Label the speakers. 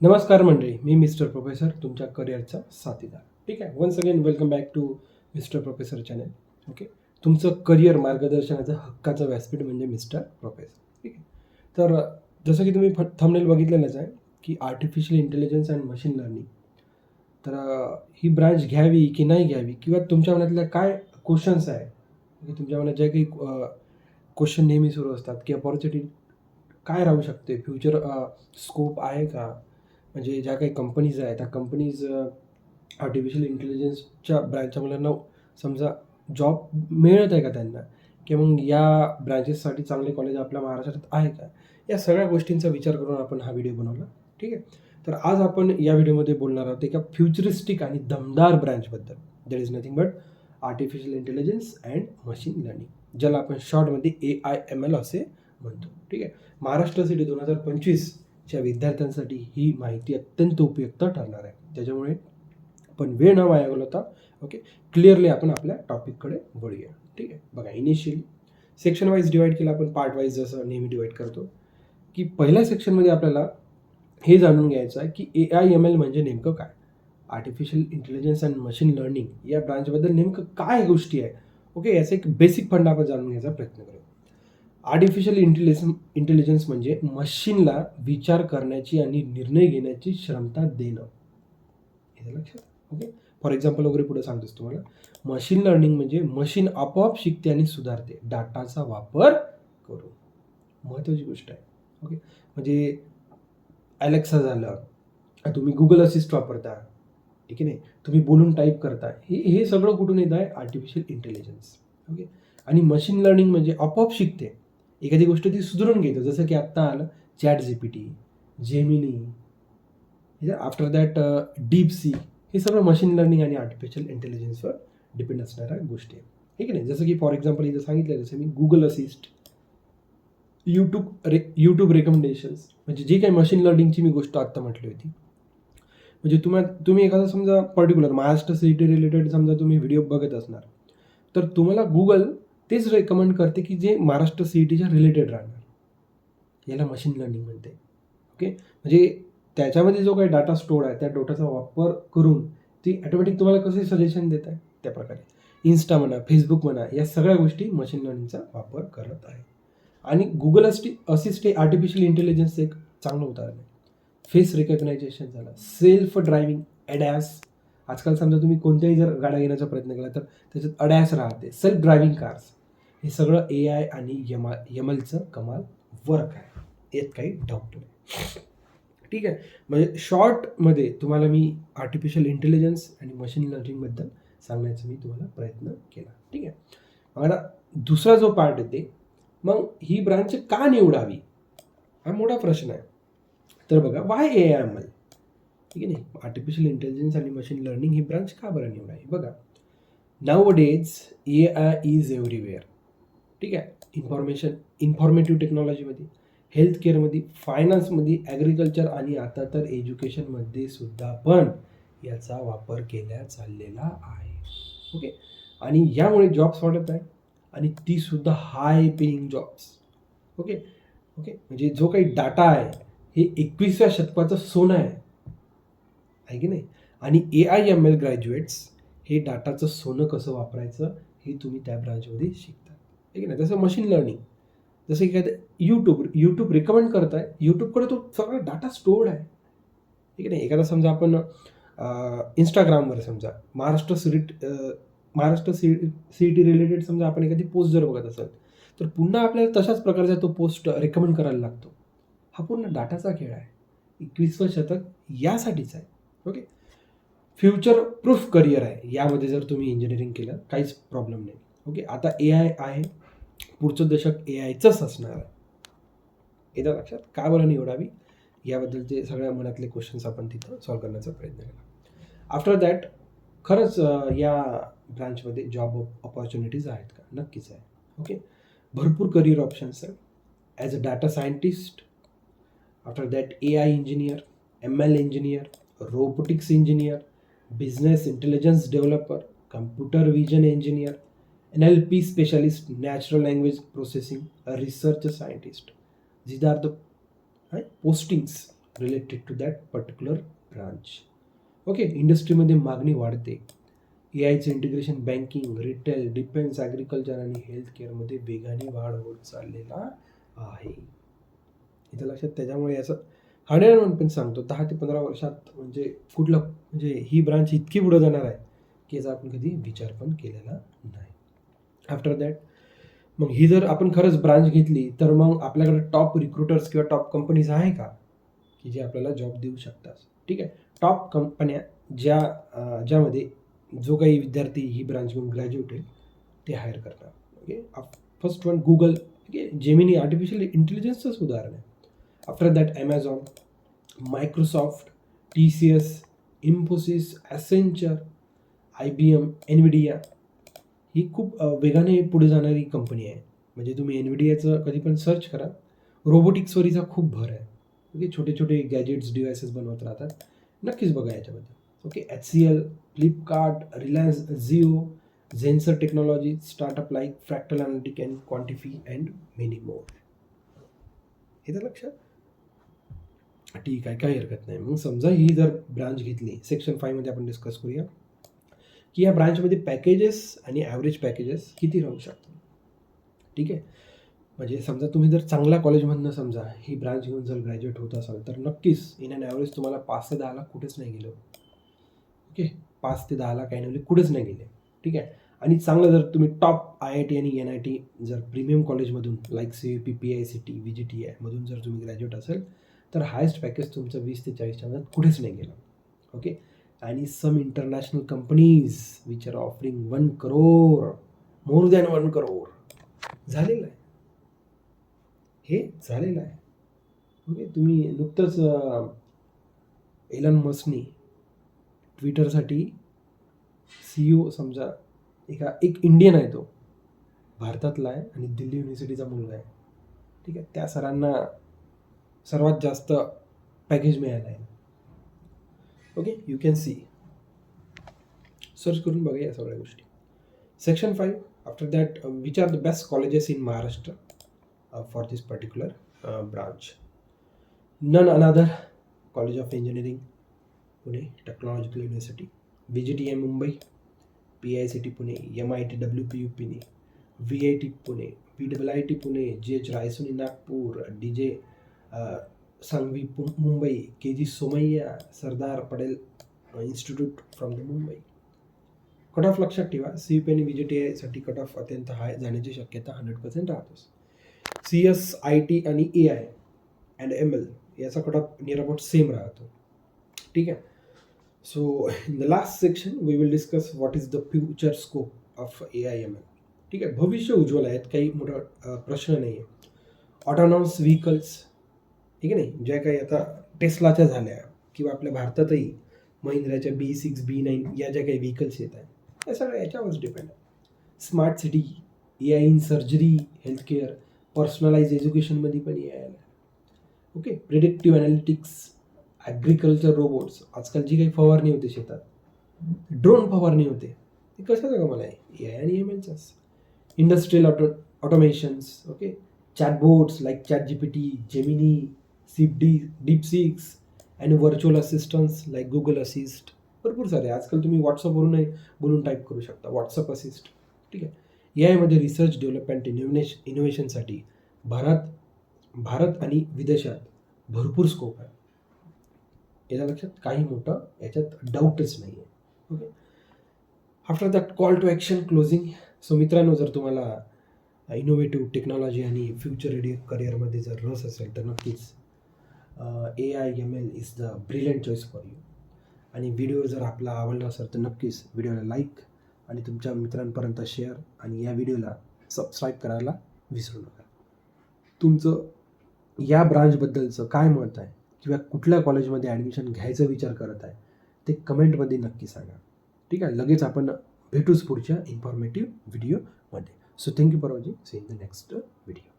Speaker 1: नमस्कार मंडळी मी मिस्टर प्रोफेसर तुमच्या करिअरचा साथीदार. ठीक आहे? Once again welcome back to mister professor channel. Okay तुमचं करिअर मार्गदर्शनाचं हक्काचं व्यासपीठ म्हणजे मिस्टर प्रोफेसर. ठीक आहे? तर जसं की तुम्ही थंबनेल बघितलेलंच आहे की artificial intelligence and machine learning तर ही ब्रांच घ्यावी की नाही घ्यावी किंवा तुमच्या मनातल्या काय क्वेश्चन्स आहे म्हणजे तुमच्या मनात ज्या काही क्वेश्चन नेहमी सुरू असतात की अपॉर्च्युनिटी काय राहू शकते? फ्युचर स्कोप आहे का? म्हणजे ज्या काही कंपनीज आहेत त्या कंपनीज आर्टिफिशियल इंटेलिजन्सच्या ब्रँचच्या मुलांना समजा जॉब मिळत आहे का त्यांना? किंवा मग या ब्रँचेससाठी चांगले कॉलेज आपल्या महाराष्ट्रात आहे का? या सगळ्या गोष्टींचा विचार करून आपण हा व्हिडिओ बनवला. ठीक आहे? तर आज आपण या व्हिडिओमध्ये बोलणार आहोत एका फ्युचरिस्टिक आणि दमदार ब्रँचबद्दल that is nothing but artificial intelligence and machine learning ज्याला आपण शॉर्टमध्ये ए आय एम एल असे म्हणतो. ठीक आहे? महाराष्ट्र सिटी दोन हजार पंचवीस च्या विद्यार्थ्यांसाठी ही माहिती अत्यंत उपयुक्त ठरणार आहे. त्याच्यामुळे पण वेळ न वाया घालवता ओके क्लिअरली आपण आपल्या टॉपिककडे वळूया. ठीक आहे? बघा इनिशियली सेक्शन वाईज डिवाईड केलं आपण पार्ट वाईज जसं नेहमी डिवाईड करतो की पहिल्या सेक्शनमध्ये आपल्याला हे जाणून घ्यायचं आहे की ए आय एम एल म्हणजे नेमकं काय? Artificial intelligence and machine learning या ब्रांचबद्दल नेमकं काय गोष्टी आहे? ओके याचा एक बेसिक फंड आपण जाणून घ्यायचा प्रयत्न करू आर्टिफिशियल इंटेलिजन्स इंटेलिजन्स म्हणजे मशीनला विचार करण्याची आणि निर्णय घेण्याची क्षमता देणं. हे लक्षात? ओके फॉर एक्झाम्पल वगैरे पुढे सांगतोस तुम्हाला. मशीन लर्निंग म्हणजे मशीन आपोआप शिकते आणि सुधारते. डाटाचा वापर करून. महत्त्वाची गोष्ट आहे. ओके म्हणजे ॲलेक्सा झालं. तुम्ही गुगल असिस्ट वापरता. ठीक आहे नाही? तुम्ही बोलून टाईप करता. हे हे सगळं कुठून येत आहे? आर्टिफिशियल इंटेलिजन्स ओके आणि मशीन लर्निंग म्हणजे आपोआप शिकते. एखादी गोष्ट ती सुधारून घेतो. जसं की आत्ता आलं chat G P T Gemini after that DeepSeek हे सगळं मशीन लर्निंग आणि आर्टिफिशियल इंटेलिजन्सवर डिपेंड असणाऱ्या गोष्टी आहेत. ठीक आहे ना जसं की फॉर एक्झाम्पल इथं सांगितलं जसं मी गुगल असिस्ट यूट्यूब रे यूट्यूब रेकमेंडेशन्स म्हणजे जी काही मशीन लर्निंगची मी गोष्ट आत्ता म्हटली होती. म्हणजे तुम्हा तुम्ही एखादा समजा पर्टिक्युलर महाराष्ट्र सिटी रिलेटेड समजा तुम्ही व्हिडिओ बघत असणार तर तुम्हाला गुगल तेच रेकमेंड करते की जे महाराष्ट्र सी ई टीच्या रिलेटेड राहणार. याला मशीन लर्निंग म्हणते. ओके म्हणजे त्याच्यामध्ये जो काही डाटा स्टोअर आहे त्या डोटाचा वापर करून ती ॲटोमॅटिक तुम्हाला कसे सजेशन देत आहे? त्या प्रकारे. इन्स्टा म्हणा फेसबुक म्हणा या सगळ्या गोष्टी मशीन लर्निंगचा वापर करत आहे. आणि गुगल अस्टि असिस्ट हे आर्टिफिशियल इंटेलिजन्सचं एक चांगलं उदाहरण आहे. फेस रिकग्नायझेशन झालं. सेल्फ ड्रायव्हिंग अडॅस आजकाल समजा तुम्ही कोणत्याही जर गाड्या घेण्याचा प्रयत्न केला तर त्याच्यात अडॅस राहते. सेल्फ ड्रायव्हिंग कार्स हे सगळं ए आय आणि यमा यमलचं कमाल वर्क आहे. यात काही डाऊट नाही. ठीक आहे. म्हणजे शॉर्टमध्ये तुम्हाला मी आर्टिफिशियल इंटेलिजन्स आणि मशीन लर्निंगबद्दल सांगण्याचा मी तुम्हाला प्रयत्न केला. ठीक आहे. आता दुसरा जो पार्ट येते मग ही ब्रांच का निवडावी? हा मोठा प्रश्न आहे. तर बघा why A I M L ठीक आहे नाही? आर्टिफिशियल इंटेलिजन्स आणि मशीन लर्निंग ही ब्रांच का बरं निवडावी? बघा. Nowadays A I is everywhere ठीक आहे? इन्फॉर्मेशन इन्फॉर्मेटिव्ह टेक्नॉलॉजीमध्ये हेल्थ केअरमध्ये फायनान्समध्ये ॲग्रिकल्चर आणि आता तर एज्युकेशनमध्ये सुद्धा पण याचा वापर केला चाललेला आहे. ओके आणि यामुळे जॉब्स वाढत आहे आणि ती सुद्धा high paying jobs okay okay म्हणजे जो काही डाटा आहे हे एकविसाव्या शतकाचं सोनं आहे. आहे की नाही? आणि A I M L graduates हे डाटाचं सोनं कसं वापरायचं हे तुम्ही त्या ब्रांचमध्ये ठीक आहे ना? जसं मशीन लर्निंग जसं एखादं यूट्यूब यूट्यूब रिकमेंड करत आहे यूट्यूबकडे तो सगळा डाटा स्टोर्ड आहे. ठीक आहे नाही एखादा समजा आपण इंस्टाग्रामवर समजा Maharashtra सिरीट Maharashtra C C T related समजा आपण एखादी पोस्ट जर बघत असाल तर पुन्हा आपल्याला तशाच प्रकारचा तो पोस्ट रेकमेंड करायला लागतो. हा पूर्ण डाटाचा खेळ आहे. एकवीसवं शतक यासाठीच आहे. ओके फ्युचर प्रूफ करिअर आहे. यामध्ये जर तुम्ही इंजिनिअरिंग केलं काहीच प्रॉब्लेम नाही. ओके आता ए आय आहे. पुढचं दशक ए आयचंच असणार आहे. येत्या लक्षात? का बरं निवडावी? याबद्दलचे सगळ्या मनातले क्वेश्चन्स आपण तिथं सॉल्व करण्याचा प्रयत्न केला. आफ्टर दॅट खरंच या ब्रांचमध्ये जॉब ऑपॉर्च्युनिटीज आहेत का? नक्कीच आहे. ओके भरपूर करिअर ऑप्शन्स आहेत. As a data scientist after that A I engineer M L engineer robotics engineer business intelligence developer computer vision engineer N L P specialist natural language processing research scientist these are the right, postings related to that particular branch okay इंडस्ट्रीमध्ये मागणी वाढते. A आयचं integration banking retail defence agriculture आणि health केअरमध्ये वेगाने वाढ होत चाललेला आहे. इथं लक्षात त्याच्यामुळे याचं हंड्रेड वन पण सांगतो. दहा ते पंधरा वर्षात म्हणजे कुठलं म्हणजे ही ब्रांच इतकी पुढं जाणार आहे की याचा आपण कधी विचार पण केलेला नाही. आफ्टर दॅट मग ही जर आपण खरंच ब्रांच घेतली तर मग आपल्याकडे टॉप रिक्रुटर्स किंवा टॉप कंपनीज आहे का? की जे आपल्याला जॉब देऊ शकतात. ठीक आहे? टॉप कंपन्या ज्या ज्यामध्ये जो काही विद्यार्थी ही ब्रांचमधून ग्रॅज्युएट होईल ते हायर करतात. Okay first one Google okay Gemini artificial इंटेलिजन्सचंच उदाहरण आहे. After that Amazon Microsoft T C S Infosys Accenture I B M Nvidia ही खूप वेगाने पुढे जाणारी कंपनी आहे. म्हणजे तुम्ही एनविडियाचं कधी पण सर्च करा रोबोटिक्सवरीचा खूप भर आहे. ओके छोटे छोटे गॅजेट्स डिव्हायसेस बनवत राहतात. नक्कीच बघा याच्याबद्दल. Okay H C L Flipkart Reliance Jio Zensar technology startup like Fractal analytic and Quantiphi and many more हे तर लक्षात. ठीक आहे काही हरकत नाही. मग समजा ही जर ब्रांच घेतली सेक्शन फायमध्ये आपण डिस्कस करूया. की या ब्रांचमध्ये पॅकेजेस आणि ॲव्हरेज पॅकेजेस किती राहू शकतात? ठीक आहे? म्हणजे समजा तुम्ही जर चांगल्या कॉलेजमधनं समजा ही ब्रांच घेऊन जर ग्रॅज्युएट होत असाल तर नक्कीच इन अँड ॲव्हरेज तुम्हाला पाच ते दहा लाख कुठेच नाही गेलं. ओके? पाच ते दहा लाख ॲन्युअली कुठेच नाही गेले. ठीक आहे? आणि चांगलं जर तुम्ही टॉप आय आय टी आणि एन आय टी जर प्रीमियम कॉलेजमधून like C P P I C T V J T आयमधून जर तुम्ही ग्रॅज्युएट असेल तर हायेस्ट पॅकेज तुमचं वीस ते चाळीसच्या मध्ये कुठेच नाही गेलं. ओके? आणि some international companies which are offering one crore more than one crore झालेलं आहे. हे झालेलं आहे. ओके तुम्ही नुकतंच एलन मस्नी ट्विटरसाठी सी ओ समजा एका एक इंडियन आहे तो. भारतातला आहे आणि दिल्ली युनिव्हर्सिटीचा मुलगा आहे. ठीक आहे त्या सरांना सर्वात जास्त पॅकेज मिळालं आहे. Okay you can see search करून बघा या सगळ्या गोष्टी. Section five after that which are the best colleges in Maharashtra for this particular branch none another college of engineering Pune technological university B G T M Mumbai P I C T Pune M I T W P U Pune V I T Pune P W I T Pune J H Raisoni Nagpur D J Sanghvi Pu Mumbai K J Somaiya Sardar Patel institute from the Mumbai cut off लक्षात ठेवा C P आणि V जी T आयसाठी cut off अत्यंत high जाण्याची शक्यता hundred percent राहतोच. C S I T आणि A I and M L याचा cut off near about same राहतो. ठीक आहे? So in the last section we will discuss what is the future scope of A I M L ठीक आहे? भविष्य उज्ज्वल आहेत काही मोठा प्रश्न नाही आहे ऑटोनॉमस व्हेकल्स ठीक आहे नाही? ज्या काही आता टेस्लाच्या झाल्या किंवा आपल्या भारतातही महिंद्राच्या बी सिक्स बी नाईन या ज्या काही व्हेकल्स येत आहेत या सगळ्या याच्यावरच डिपेंड आहे. Smart city A I in surgery healthcare personalize एज्युकेशनमध्ये पण ए आय आलं okay predictive analytics agriculture robots आजकाल जी काही फवारणी होते शेतात ड्रोन फवारणी होते ते कशाचं का मला आहे? ए आय आणि M एलचाच industrial auto automations okay chatbots like chat G P T Gemini सीप डी डीप सिक्स आणि virtual assistance like Google assist भरपूर सारे. आजकाल तुम्ही व्हॉट्सअपवरूनही बोलून टाईप करू शकता. व्हॉट्सअप असिस्ट ठीक आहे? ए आयमध्ये रिसर्च डेव्हलपमेंट इनोव्हेश इनोव्हेशनसाठी भारत भारत आणि विदेशात भरपूर स्कोप आहे. याच्या लक्षात काही मोठं याच्यात डाऊटच नाही आहे okay after that call to action closing so मित्रांनो जर तुम्हाला इनोव्हेटिव्ह टेक्नॉलॉजी आणि फ्युचर रेडी करिअरमध्ये जर रस असेल तर नक्कीच A I M L is the brilliant choice for you आणि व्हिडिओ जर आपला आवडला असेल तर नक्कीच व्हिडिओला लाईक आणि तुमच्या मित्रांपर्यंत शेअर आणि या व्हिडिओला सबस्क्राईब करायला विसरू नका. तुमचं या ब्रांचबद्दलचं काय मत आहे? किंवा कुठल्या कॉलेजमध्ये ॲडमिशन घ्यायचा विचार करत आहे? ते कमेंटमध्ये नक्की सांगा. ठीक आहे? लगेच आपण भेटूच पुढच्या इन्फॉर्मेटिव्ह व्हिडिओमध्ये so thank you for watching see in the next video